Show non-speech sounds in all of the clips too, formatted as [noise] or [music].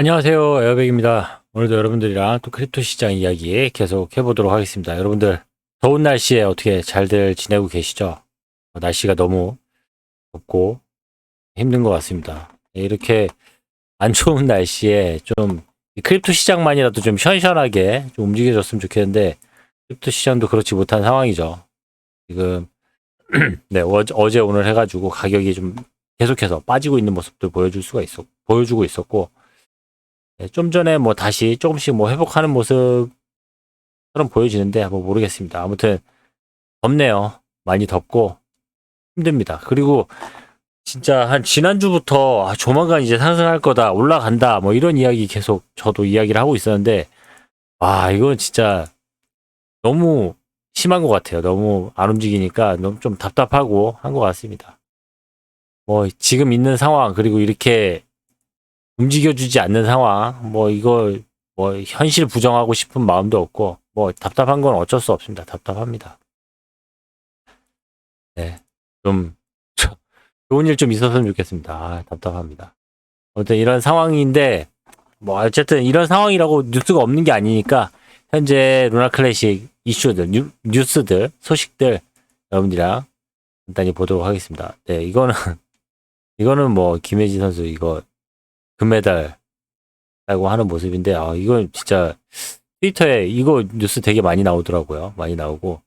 안녕하세요. 에어백입니다. 오늘도 여러분들이랑 또 크립토 시장 이야기 계속 해보도록 하겠습니다. 여러분들, 더운 날씨에 어떻게 잘들 지내고 계시죠? 어, 날씨가 너무 덥고 힘든 것 같습니다. 네, 이렇게 안 좋은 날씨에 좀이 크립토 시장만이라도 좀 시원시원하게 좀 움직여줬으면 좋겠는데, 크립토 시장도 그렇지 못한 상황이죠. 지금, [clears throat] 네, 어제, 어제 오늘 해가지고 가격이 좀 계속해서 빠지고 있는 모습들 보여줄 수가 있었, 보여주고 있었고, 네, 좀 전에 뭐 다시 조금씩 뭐 회복하는 모습처럼 보여지는데 뭐 모르겠습니다. 아무튼 덥네요. 많이 덥고 힘듭니다. 그리고 진짜 한 지난주부터 아, 조만간 이제 상승할 거다, 올라간다, 뭐 이런 이야기 계속 저도 이야기를 하고 있었는데, 아, 이건 진짜 너무 심한 것 같아요. 너무 안 움직이니까 너무 좀 답답하고 한 것 같습니다. 뭐 지금 있는 상황, 그리고 이렇게 움직여주지 않는 상황, 뭐 이걸 뭐 현실 부정하고 싶은 마음도 없고, 뭐 답답한 건 어쩔 수 없습니다. 답답합니다. 네, 좀 저- [laughs] 좋은 일 좀 있었으면 좋겠습니다. 아, 답답합니다. 어떤 이런 상황인데, 뭐 어쨌든 이런 상황이라고 뉴스가 없는 게 아니니까 현재 루나 클래식 이슈들, 뉴, 뉴스들, 소식들 여러분들이랑 간단히 보도록 하겠습니다. 네, 이거는 [laughs] 이거는 뭐 김혜지 선수 이거 금메달라고 하는 모습인데 아 이건 진짜 트위터에 이거 뉴스 되게 많이 나오더라고요. 많이 나오고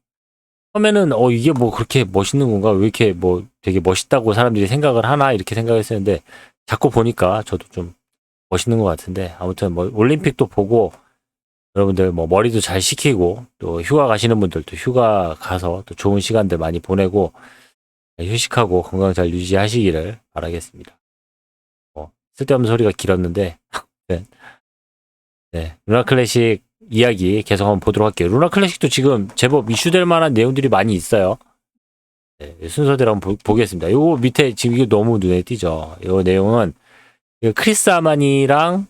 처음에는 어 이게 뭐 그렇게 멋있는 건가 왜 이렇게 뭐 되게 멋있다고 사람들이 생각을 하나 이렇게 생각했었는데 자꾸 보니까 저도 좀 멋있는 것 같은데 아무튼 뭐 올림픽도 보고 여러분들 뭐 머리도 잘 식히고 또 휴가 가시는 분들도 휴가 가서 또 좋은 시간들 많이 보내고 휴식하고 건강 잘 유지하시기를 바라겠습니다. 뭐 쓸데없는 소리가 길었는데 [laughs] 네. 네. 루나 클래식 이야기 계속 한번 보도록 할게요. 루나 클래식도 지금 제법 이슈될 만한 내용들이 많이 있어요. 네, 순서대로 한번 보, 겠습니다 요거 밑에 지금 이게 너무 눈에 띄죠. 요 내용은 그 크리스 아마니랑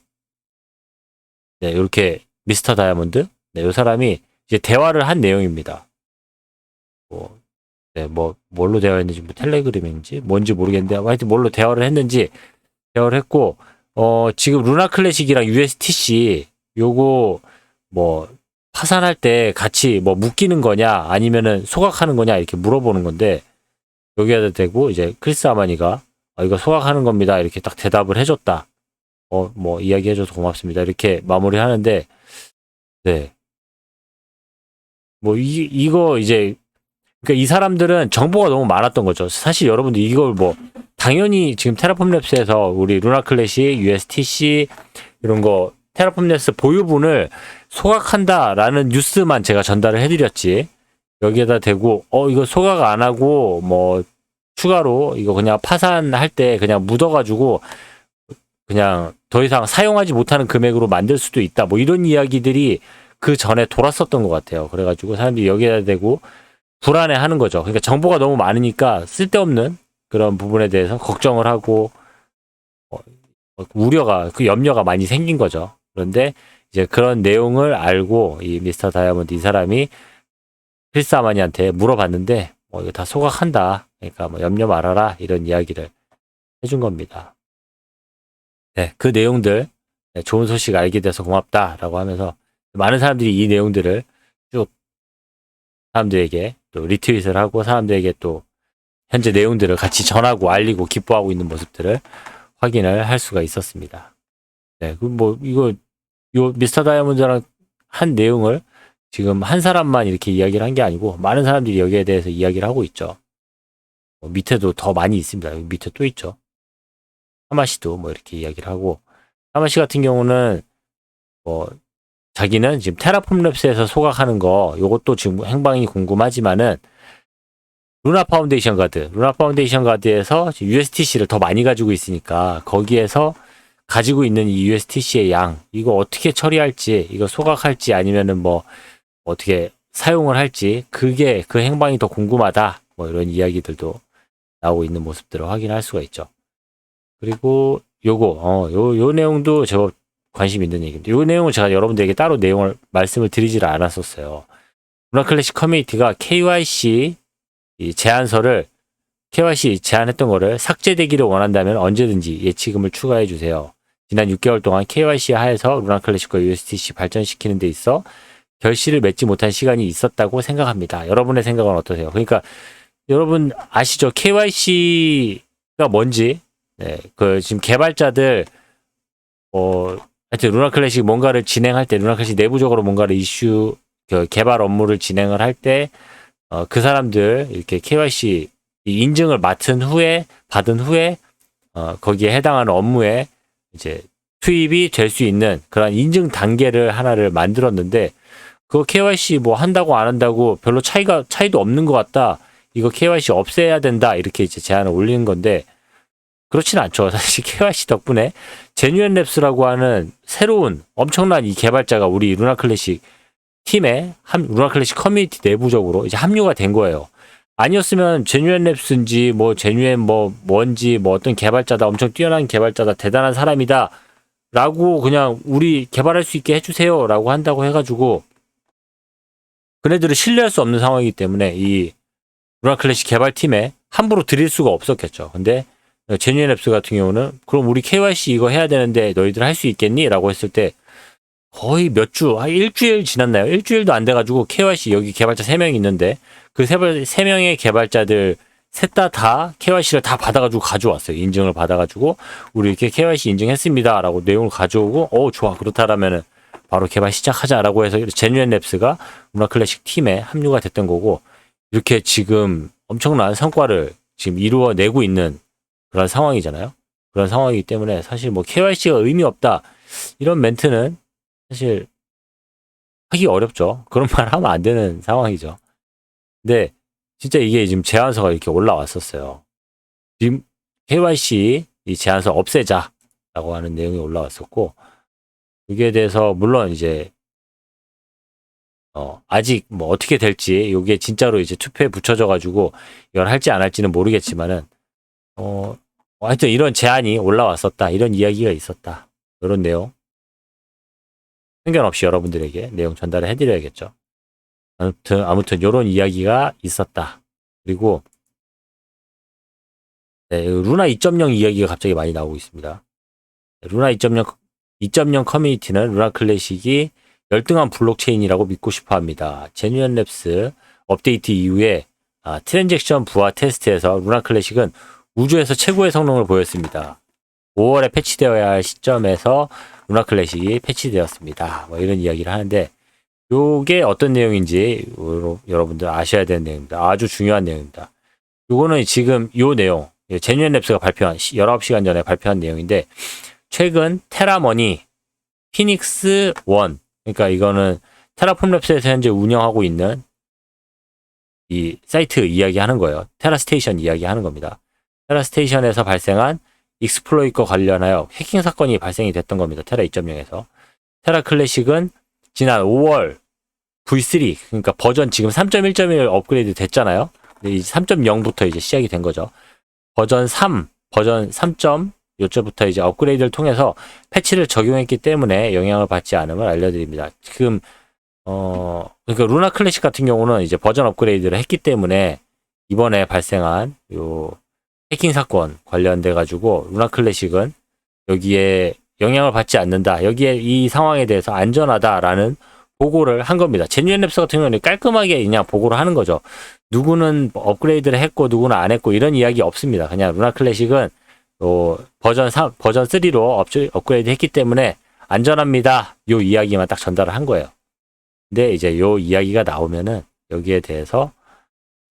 네, 이렇게 미스터 다이아몬드 네, 요 사람이 이제 대화를 한 내용입니다. 뭐, 네, 뭐 뭘로 대화했는지 뭐 텔레그램인지 뭔지 모르겠는데 하여튼 뭘로 대화를 했는지 대화를 했고 어 지금 루나 클래식이랑 USTC 요거 뭐 파산할 때 같이 뭐 묶이는 거냐 아니면은 소각하는 거냐 이렇게 물어보는 건데 여기에다 대고 이제 크리스 아마니가 아, 이거 소각하는 겁니다. 이렇게 딱 대답을 해줬다. 어 뭐 이야기해줘서 고맙습니다. 이렇게 마무리하는데 네. 뭐 이 이거 이제 그러니까 이 사람들은 정보가 너무 많았던 거죠 사실 여러분들 이걸 뭐 당연히 지금 테라폼 랩스에서 우리 루나 클래식 USTC 이런 거 테라폼 랩스 보유분을 소각한다라는 뉴스만 제가 전달을 해드렸지. 여기에다 대고, 어, 이거 소각 안 하고, 뭐, 추가로 이거 그냥 파산할 때 그냥 묻어가지고, 그냥 더 이상 사용하지 못하는 금액으로 만들 수도 있다. 뭐 이런 이야기들이 그 전에 돌았었던 것 같아요. 그래가지고 사람들이 여기에다 대고 불안해 하는 거죠. 그러니까 정보가 너무 많으니까 쓸데없는 그런 부분에 대해서 걱정을 하고, 어, 우려가, 그 염려가 많이 생긴 거죠. 그런데 이제 그런 내용을 알고 이 미스터 다이아몬드 이 사람이 크리스 아마니한테 물어봤는데 뭐 이거 다 소각한다. 그러니까 뭐 염려 말아라 이런 이야기를 해준 겁니다. 네, 그 내용들 네, 좋은 소식 알게 돼서 고맙다라고 하면서 많은 사람들이 이 내용들을 쭉 사람들에게 또 리트윗을 하고 사람들에게 또 현재 내용들을 같이 전하고 알리고 기뻐하고 있는 모습들을 확인을 할 수가 있었습니다. 네, 그 뭐 이거 요 미스터 다이아몬드랑 한 내용을 지금 한 사람만 이렇게 이야기를 한 게 아니고 많은 사람들이 여기에 대해서 이야기를 하고 있죠. 뭐 밑에도 더 많이 있습니다. 밑에 또 있죠. 하마시도 뭐 이렇게 이야기를 하고 하마시 같은 경우는 뭐 자기는 지금 테라폼 랩스에서 소각하는 거 요것도 지금 행방이 궁금하지만은 루나 파운데이션 가드, 루나 파운데이션 가드에서 USTC를 더 많이 가지고 있으니까 거기에서 가지고 있는 이 USTC의 양, 이거 어떻게 처리할지, 이거 소각할지 아니면은 뭐 어떻게 사용을 할지, 그게 그 행방이 더 궁금하다. 뭐 이런 이야기들도 나오고 있는 모습들을 확인할 수가 있죠. 그리고 요거, 어, 요, 요 내용도 제법 관심 있는 얘기입니다. 요 내용은 제가 여러분들에게 따로 내용을 말씀을 드리지를 않았었어요. 루나 클래식 커뮤니티가 KYC 이 제안서를 KYC 제안했던 거를 삭제되기를 원한다면 언제든지 예치금을 추가해 주세요. 지난 6개월 동안 KYC 하에서 루나 클래식과 USDC 발전시키는 데 있어 결실을 맺지 못한 시간이 있었다고 생각합니다. 여러분의 생각은 어떠세요? 그러니까 여러분 아시죠? KYC가 뭔지 네, 그 지금 개발자들 어 하여튼 루나 클래식 뭔가를 진행할 때 루나 클래식 내부적으로 뭔가를 이슈 그 개발 업무를 진행을 할때 어, 그 사람들 이렇게 KYC 이 인증을 맡은 후에 받은 후에 어, 거기에 해당하는 업무에 이제 투입이 될 수 있는 그런 인증 단계를 하나를 만들었는데 그 KYC 뭐 한다고 안 한다고 별로 차이가 차이도 없는 것 같다. 이거 KYC 없애야 된다 이렇게 이제 제안을 올리는 건데 그렇진 않죠. 사실 KYC 덕분에 제뉴엔 랩스라고 하는 새로운 엄청난 이 개발자가 우리 루나 클래식 팀에 함, 루나 클래식 커뮤니티 내부적으로 이제 합류가 된 거예요. 아니었으면 제뉴엔 랩스인지 뭐 제뉴엔 뭐 뭔지 뭐 어떤 개발자다 엄청 뛰어난 개발자다 대단한 사람이다 라고 그냥 우리 개발할 수 있게 해주세요 라고 한다고 해가지고 그네들을 신뢰할 수 없는 상황이기 때문에 이 루나 클래식 개발팀에 함부로 드릴 수가 없었겠죠. 근데 제뉴엔 랩스 같은 경우는 그럼 우리 KYC 이거 해야 되는데 너희들 할 수 있겠니? 라고 했을 때 거의 몇 주, 한 일주일 지났나요? 일주일도 안 돼가지고 KYC 여기 개발자 3명 있는데 그 세 명의 개발자들 셋 다 다 KYC를 다 받아가지고 가져왔어요. 인증을 받아가지고 우리 이렇게 KYC 인증했습니다 라고 내용을 가져오고 어 좋아 그렇다라면은 바로 개발 시작하자라고 해서 제뉴엔 랩스가 문화 클래식 팀에 합류가 됐던 거고 이렇게 지금 엄청난 성과를 지금 이루어내고 있는 그런 상황이잖아요. 그런 상황이기 때문에 사실 뭐 KYC가 의미 없다 이런 멘트는 사실 하기 어렵죠. 그런 말 하면 안 되는 상황이죠. 근데 진짜 이게 지금 제안서가 이렇게 올라왔었어요. 지금 KYC 이 제안서 없애자라고 하는 내용이 올라왔었고 여기에 대해서 물론 이제 어 아직 뭐 어떻게 될지 이게 진짜로 이제 투표에 붙여져 가지고 이걸 할지 안 할지는 모르겠지만은 어 하여튼 이런 제안이 올라왔었다 이런 이야기가 있었다 이런 내용 편견 없이 여러분들에게 내용 전달을 해드려야겠죠. 아무튼 아무튼 이런 이야기가 있었다. 그리고 네, 루나 2.0 이야기가 갑자기 많이 나오고 있습니다. 루나 2.0 2.0 커뮤니티는 루나 클래식이 열등한 블록체인이라고 믿고 싶어 합니다. 제뉴언 랩스 업데이트 이후에 아, 트랜잭션 부하 테스트에서 루나 클래식은 우주에서 최고의 성능을 보였습니다. 5월에 패치되어야 할 시점에서 루나 클래식이 패치되었습니다. 뭐 이런 이야기를 하는데 요게 어떤 내용인지 여러분들 아셔야 되는 내용입니다. 아주 중요한 내용입니다. 요거는 지금 요 내용 제뉴엔 랩스가 발표한 19시간 전에 발표한 내용인데 최근 테라머니 피닉스 1 그러니까 이거는 테라폼 랩스에서 현재 운영하고 있는 이 사이트 이야기하는 거예요. 테라 스테이션 이야기하는 겁니다. 테라 스테이션에서 발생한 익스플로이트와 관련하여 해킹 사건이 발생이 됐던 겁니다. 테라 2.0에서. 테라 클래식은 지난 5월 V3 그러니까 버전 지금 3.1.1 업그레이드 됐잖아요. 근데 이제 3.0부터 이제 시작이 된 거죠. 버전 3, 버전 3. 요때부터 이제 업그레이드를 통해서 패치를 적용했기 때문에 영향을 받지 않음을 알려드립니다. 지금 어 그러니까 루나 클래식 같은 경우는 이제 버전 업그레이드를 했기 때문에 이번에 발생한 요 해킹 사건 관련돼 가지고 루나 클래식은 여기에 영향을 받지 않는다. 여기에 이 상황에 대해서 안전하다라는 보고를 한 겁니다. 제뉴엔 랩스 같은 경우는 깔끔하게 그냥 보고를 하는 거죠. 누구는 업그레이드를 했고 누구는 안 했고 이런 이야기 없습니다. 그냥 루나 클래식은 어, 버전 3, 버전 3로 업그레이드 했기 때문에 안전합니다. 요 이야기만 딱 전달을 한 거예요. 근데 이제 요 이야기가 나오면은 여기에 대해서 네,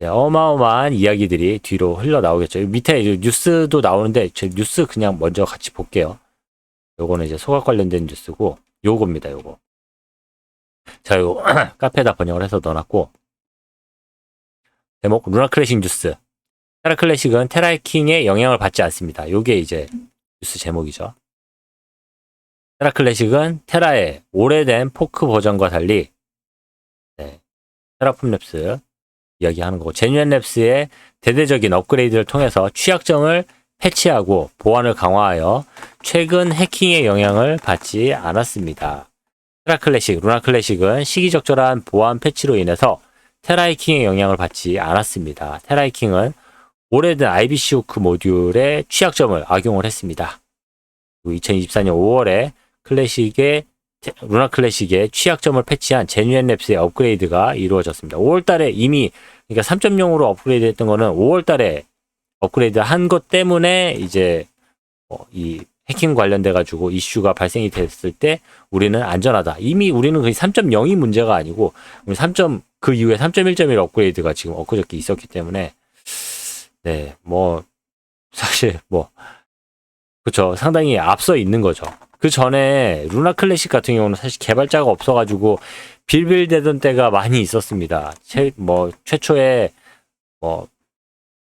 어마어마한 이야기들이 뒤로 흘러나오겠죠. 밑에 뉴스도 나오는데 제 뉴스 그냥 먼저 같이 볼게요. 요거는 이제 소각 관련된 뉴스고 요겁니다. 요거. 자, 요 [clears throat] 카페에다 번역을 해서 넣어놨고 제목 루나 클래식 뉴스. 테라 클래식은 테라해킹의 영향을 받지 않습니다. 요게 이제 뉴스 제목이죠. 테라 클래식은 테라의 오래된 포크 버전과 달리 네, 테라폼 랩스 이야기하는 거고 제뉴엔 랩스의 대대적인 업그레이드를 통해서 취약점을 패치하고 보안을 강화하여 최근 해킹의 영향을 받지 않았습니다. 테라 클래식, 루나 클래식은 시기적절한 보안 패치로 인해서 테라 해킹의 영향을 받지 않았습니다. 테라 해킹은 오래된 IBC 호크 모듈의 취약점을 악용을 했습니다. 2024년 5월에 클래식의 테- 루나 클래식의 취약점을 패치한 제뉴엔 랩스의 업그레이드가 이루어졌습니다. 5월 달에 이미 그러니까 3.0으로 업그레이드 했던 거는 5월 달에 업그레이드 한 것 때문에 이제 어, 이 해킹 관련돼 가지고 이슈가 발생이 됐을 때 우리는 안전하다. 이미 우리는 거의 3.0이 문제가 아니고 3. 그 이후에 3.1.1 업그레이드가 지금 엊그저께 있었기 때문에 네, 뭐 사실 뭐 그렇죠. 상당히 앞서 있는 거죠. 그 전에 루나 클래식 같은 경우는 사실 개발자가 없어가지고 빌빌대던 때가 많이 있었습니다. 최, 뭐 최초에 뭐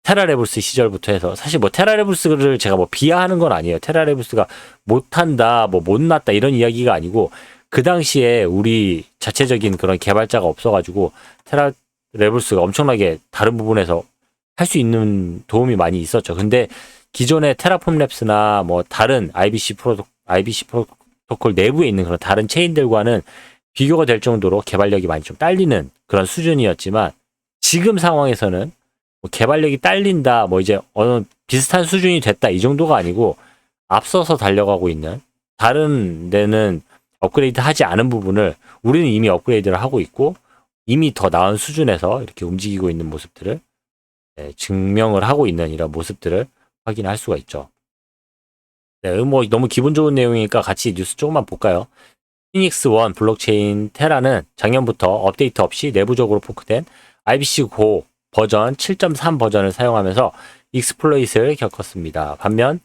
테라레블스 시절부터 해서 사실 뭐 테라레블스를 제가 뭐 비하하는 건 아니에요. 테라레블스가 못한다, 뭐 못났다 이런 이야기가 아니고 그 당시에 우리 자체적인 그런 개발자가 없어가지고 테라레블스가 엄청나게 다른 부분에서 할 수 있는 도움이 많이 있었죠. 근데 기존의 테라폼 랩스나 뭐 다른 IBC 프로토 IBC 프로토콜 내부에 있는 그런 다른 체인들과는 비교가 될 정도로 개발력이 많이 좀 딸리는 그런 수준이었지만 지금 상황에서는 뭐 개발력이 딸린다 뭐 이제 어느 비슷한 수준이 됐다 이 정도가 아니고 앞서서 달려가고 있는 다른 데는 업그레이드 하지 않은 부분을 우리는 이미 업그레이드를 하고 있고 이미 더 나은 수준에서 이렇게 움직이고 있는 모습들을 네, 증명을 하고 있는 이런 모습들을 확인할 수가 있죠. 네, 뭐 너무 기분 좋은 내용이니까 같이 뉴스 조금만 볼까요? 피닉스 원 블록체인 테라는 작년부터 업데이트 없이 내부적으로 포크된 IBC 고 버전 7.3 버전을 사용하면서 익스플로잇을 겪었습니다. 반면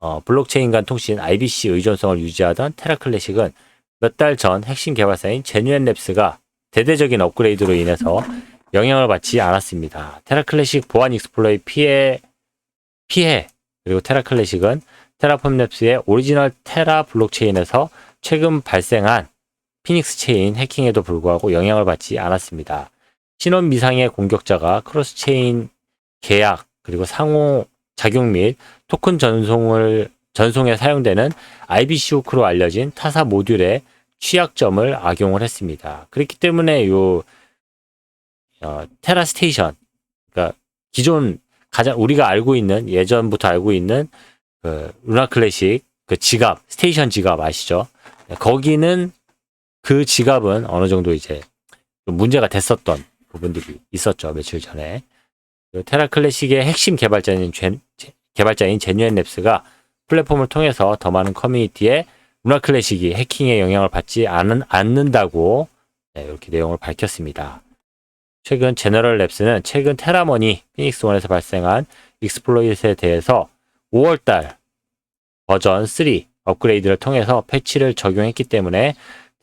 어, 블록체인 간 통신 IBC 의존성을 유지하던 테라 클래식은 몇 달 전 핵심 개발사인 제뉴엔 랩스가 대대적인 업그레이드로 인해서 영향을 받지 않았습니다. 테라 클래식 보안 익스플로잇 피해 피해 그리고 테라 클래식은 테라폼 랩스의 오리지널 테라 블록체인에서 최근 발생한 피닉스 체인 해킹에도 불구하고 영향을 받지 않았습니다. 신원 미상의 공격자가 크로스 체인 계약 그리고 상호 작용 및 토큰 전송을 전송에 사용되는 IBC 후크로 알려진 타사 모듈의 취약점을 악용을 했습니다. 그렇기 때문에 요 어, 테라 스테이션 그러니까 기존 가장 우리가 알고 있는 예전부터 알고 있는 그 루나 클래식 그 지갑 스테이션 지갑 아시죠? 네, 거기는 그 지갑은 어느 정도 이제 좀 문제가 됐었던 부분들이 있었죠 며칠 전에 그 테라 클래식의 핵심 개발자인 젠, 제- 개발자인 제뉴엔 랩스가 플랫폼을 통해서 더 많은 커뮤니티에 루나 클래식이 해킹의 영향을 받지 않은, 않는다고 네, 이렇게 내용을 밝혔습니다. 최근 제너럴 랩스는 최근 테라머니 피닉스 원에서 발생한 익스플로잇에 대해서 5월달 버전 3 업그레이드를 통해서 패치를 적용했기 때문에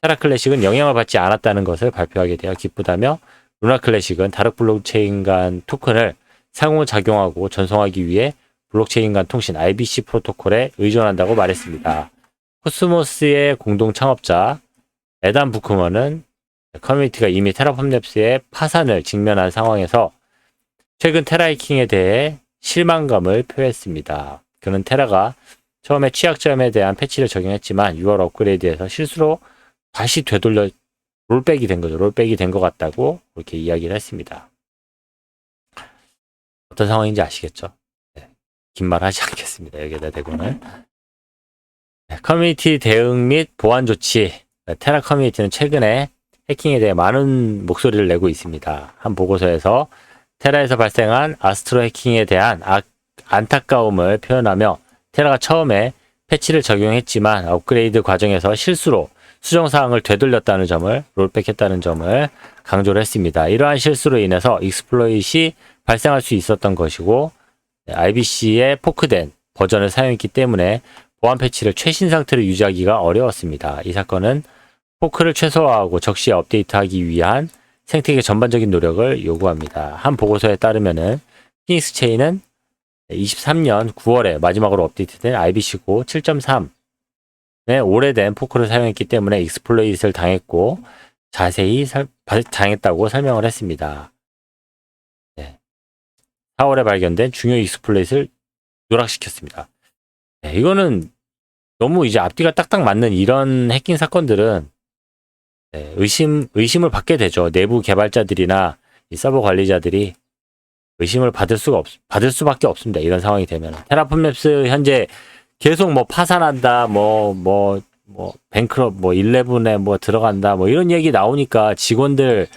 테라 클래식은 영향을 받지 않았다는 것을 발표하게 되어 기쁘다며 루나 클래식은 다른 블록체인 간 토큰을 상호작용하고 전송하기 위해 블록체인 간 통신 IBC 프로토콜에 의존한다고 말했습니다. 코스모스의 공동 창업자 에단 부크먼은 커뮤니티가 이미 테라폼 랩스의 파산을 직면한 상황에서 최근 테라이킹에 대해 실망감을 표했습니다. 그는 테라가 처음에 취약점에 대한 패치를 적용했지만 6월 업그레이드에서 실수로 다시 되돌려 롤백이 된 거죠. 롤백이 된 것 같다고 그렇게 이야기를 했습니다. 어떤 상황인지 아시겠죠? 네. 긴말 하지 [laughs] 않겠습니다. 여기에다 대고는. 네, 커뮤니티 대응 및 보안 조치. 네, 테라 커뮤니티는 최근에 해킹에 대해 많은 목소리를 내고 있습니다. 한 보고서에서 테라에서 발생한 아스트로 해킹에 대한 아- 안타까움을 표현하며 테라가 처음에 패치를 적용했지만 업그레이드 과정에서 실수로 수정사항을 되돌렸다는 점을 롤백했다는 점을 강조를 했습니다. 이러한 실수로 인해서 익스플로잇이 발생할 수 있었던 것이고 IBC의 포크된 버전을 사용했기 때문에 보안 패치를 최신 상태로 유지하기가 어려웠습니다. 이 사건은 포크를 최소화하고 적시에 업데이트하기 위한 생태계 전반적인 노력을 요구합니다. 한 보고서에 따르면은 피닉스 체인은 23년 9월에 마지막으로 업데이트된 IBC고 7.3의 오래된 포크를 사용했기 때문에 익스플로잇을 당했고 자세히 살- 바- 당했다고 설명을 했습니다. 네. 4월에 발견된 중요 익스플로잇을 누락시켰습니다. 네, 이거는 너무 이제 앞뒤가 딱딱 맞는 이런 해킹 사건들은 네, 의심 의심을 받게 되죠. 내부 개발자들이나 이 서버 관리자들이 의심을 받을 수가 없 받을 수밖에 없습니다. 이런 상황이 되면 테라폼 랩스 현재 계속 뭐 파산한다, 뭐, 뭐, 뭐, 뱅크럽, 뭐, 11에 뭐 들어간다, 뭐 이런 얘기 나오니까 직원들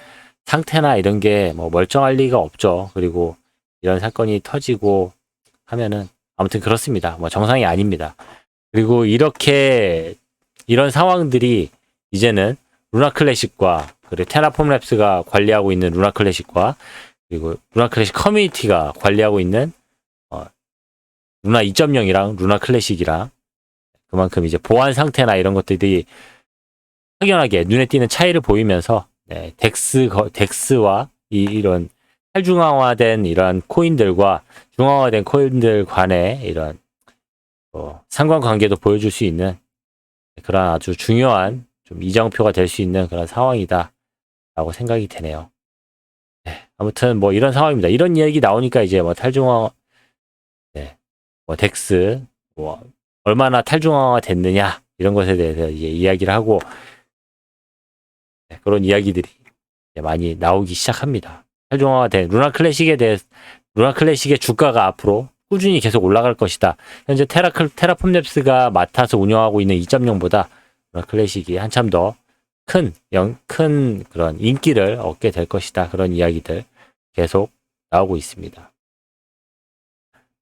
상태나 이런 게 뭐 멀쩡할 리가 없죠. 그리고 이런 사건이 터지고 하면은 아무튼 그렇습니다. 뭐 정상이 아닙니다. 그리고 이렇게 이런 상황들이 이제는 루나 클래식과 그리고 테라폼 랩스가 관리하고 있는 루나 클래식과 그리고 루나 클래식 커뮤니티가 관리하고 있는 어, 루나 2.0이랑 루나 클래식이랑 그만큼 이제 보안 상태나 이런 것들이 확연하게 눈에 띄는 차이를 보이면서 네, 덱스 거- 덱스와 이, 이런 탈중앙화된 이런 코인들과 중앙화된 코인들 간의 이런 어, 상관관계도 보여줄 수 있는 그런 아주 중요한 좀 이정표가 될 수 있는 그런 상황이다라고 생각이 되네요. 네, 아무튼 뭐 이런 상황입니다. 이런 이야기 나오니까 이제 뭐 탈중앙, 네, 뭐 덱스, 뭐 얼마나 탈중앙화 됐느냐 이런 것에 대해서 이제 이야기를 하고 네, 그런 이야기들이 많이 나오기 시작합니다. 탈중앙화된 루나 클래식에 대해 루나 클래식의 주가가 앞으로 꾸준히 계속 올라갈 것이다. 현재 테라 테라폼 랩스가 맡아서 운영하고 있는 2.0보다 루나 클래식이 한참 더 큰, 영, 큰 그런 인기를 얻게 될 것이다. 그런 이야기들 계속 나오고 있습니다.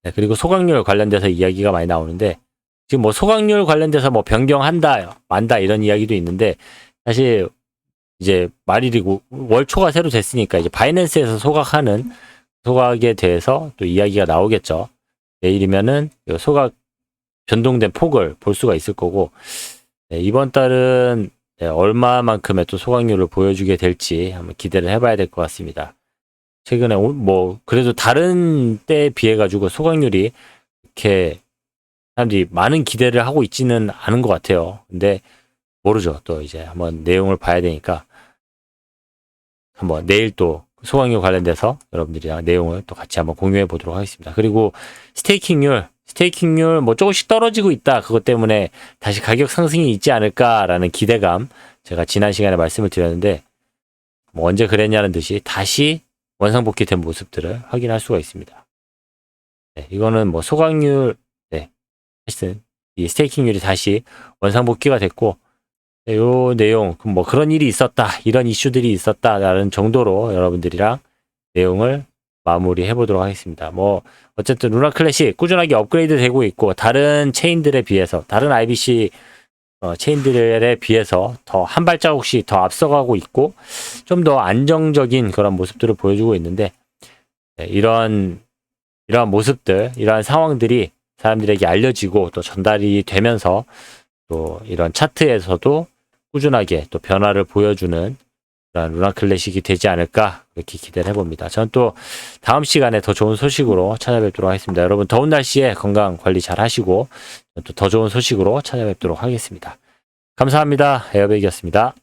네, 그리고 소각률 관련돼서 이야기가 많이 나오는데 지금 뭐 소각률 관련돼서 뭐 변경한다, 만다 이런 이야기도 있는데 사실 이제 말일이고 월초가 새로 됐으니까 이제 바이낸스에서 소각하는 소각에 대해서 또 이야기가 나오겠죠. 내일이면은 이 소각 변동된 폭을 볼 수가 있을 거고 네, 이번 달은 네, 얼마만큼의 또 소각률을 보여주게 될지 한번 기대를 해봐야 될 것 같습니다. 최근에 오- 뭐 그래도 다른 때에 비해 가지고 소각률이 이렇게 사람들이 많은 기대를 하고 있지는 않은 것 같아요. 근데 모르죠. 또 이제 한번 내용을 봐야 되니까 한번 내일 또 소각률 관련돼서 여러분들이랑 내용을 또 같이 한번 공유해 보도록 하겠습니다. 그리고 스테이킹률, 스테이킹률 뭐 조금씩 떨어지고 있다. 그것 때문에 다시 가격 상승이 있지 않을까라는 기대감 제가 지난 시간에 말씀을 드렸는데 뭐 언제 그랬냐는 듯이 다시 원상복귀된 모습들을 확인할 수가 있습니다. 네, 이거는 뭐 소각률, 네, 하여튼 이 스테이킹률이 다시 원상복귀가 됐고 네, 요 내용 그뭐 그런 일이 있었다 이런 이슈들이 있었다라는 정도로 여러분들이랑 내용을 마무리 해 보도록 하겠습니다. 뭐 어쨌든 루나 클래식 꾸준하게 업그레이드 되고 있고 다른 체인들에 비해서 다른 IBC 어, 체인들에 비해서 더 한 발자국씩 더 앞서가고 있고 좀 더 안정적인 그런 모습들을 보여주고 있는데 네, 이런 이러한 모습들 이러한 상황들이 사람들에게 알려지고 또 전달이 되면서 또 이런 차트에서도 꾸준하게 또 변화를 보여주는 루나 클래식이 되지 않을까 그렇게 기대를 해봅니다. 저는 또 다음 시간에 더 좋은 소식으로 찾아뵙도록 하겠습니다. 여러분 더운 날씨에 건강 관리 잘 하시고 또 더 좋은 소식으로 찾아뵙도록 하겠습니다. 감사합니다. 에어백이었습니다.